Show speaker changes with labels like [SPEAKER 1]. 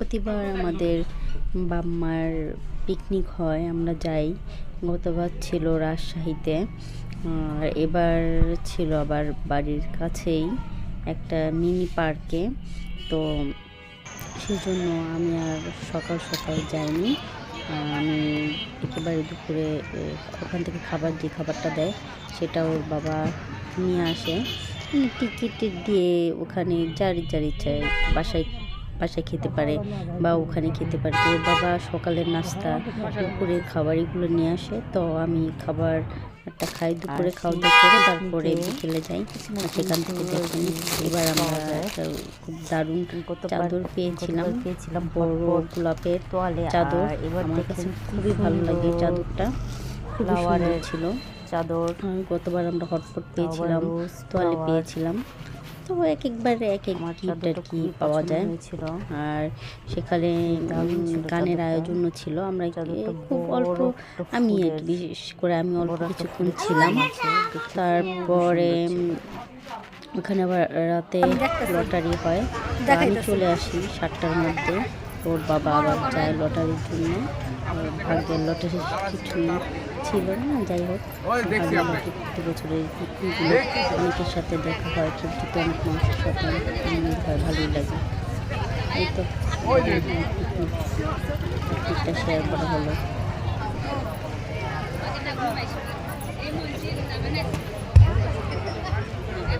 [SPEAKER 1] প্রতিবার আমাদের বাম্মার পিকনিক হয়, আমরা যাই। গতবার ছিল রাজশাহীতে, আর এবার ছিল আবার বাড়ির কাছেই, একটা মিনি পার্কে তো সেজন্য আমি আর সকাল সকাল যাইনি। আমি একেবারে দুপুরে ওখান থেকে খাবার যে খাবারটা দেয়, সেটা ওর বাবা নিয়ে আসে। টিকিট দিয়ে ওখানে যার যার ইচ্ছায় বাসায় বাসায় খেতে পারে বা ওখানে খেতে পারে। তো বাবা সকালের নাস্তা দুপুরে খাবার এগুলো নিয়ে আসে। তো আমি খাবার একটা খাই দুপুরে খাওয়া দাওয়া করে তারপরে বিকেলে যাই। সেখান থেকে দেখেন এবার আমরা খুব দারুণ চাদর পেয়েছিলাম
[SPEAKER 2] পেয়েছিলাম
[SPEAKER 1] বড় গোলাপের
[SPEAKER 2] তোয়ালে
[SPEAKER 1] চাদর।
[SPEAKER 2] এবার
[SPEAKER 1] আমার কাছে খুবই ভালো লাগে চাদরটা। খুবই সুন্দর ছিল।
[SPEAKER 2] চাদর
[SPEAKER 1] গতবার আমরা হটপট পেয়েছিলাম তোয়ালে পেয়েছিলাম। তো এক একবার এক এক গিফট আর কি পাওয়া যায়। আর সেখানে গানের। আয়োজনও ছিল। আমরা খুব অল্প আমি আর কি বিশেষ করে আমি অল্প কিছুক্ষণ ছিলাম। তারপরে ওখানে আবার রাতে লটারি হয়। আমি চলে আসি সাতটার মধ্যে। ওর বাবা আবার যায় লটারির জন্য ভাগ্যের লটারি কিছুই ছিল না, যাই হোক প্রতি বছরের অনেকের সাথে দেখা হয় পরিচিত অনেক মানুষের সাথে আনন্দ হয়, ভালোই লাগে। এই তো পিকনিকটা শেয়ার করা হলো।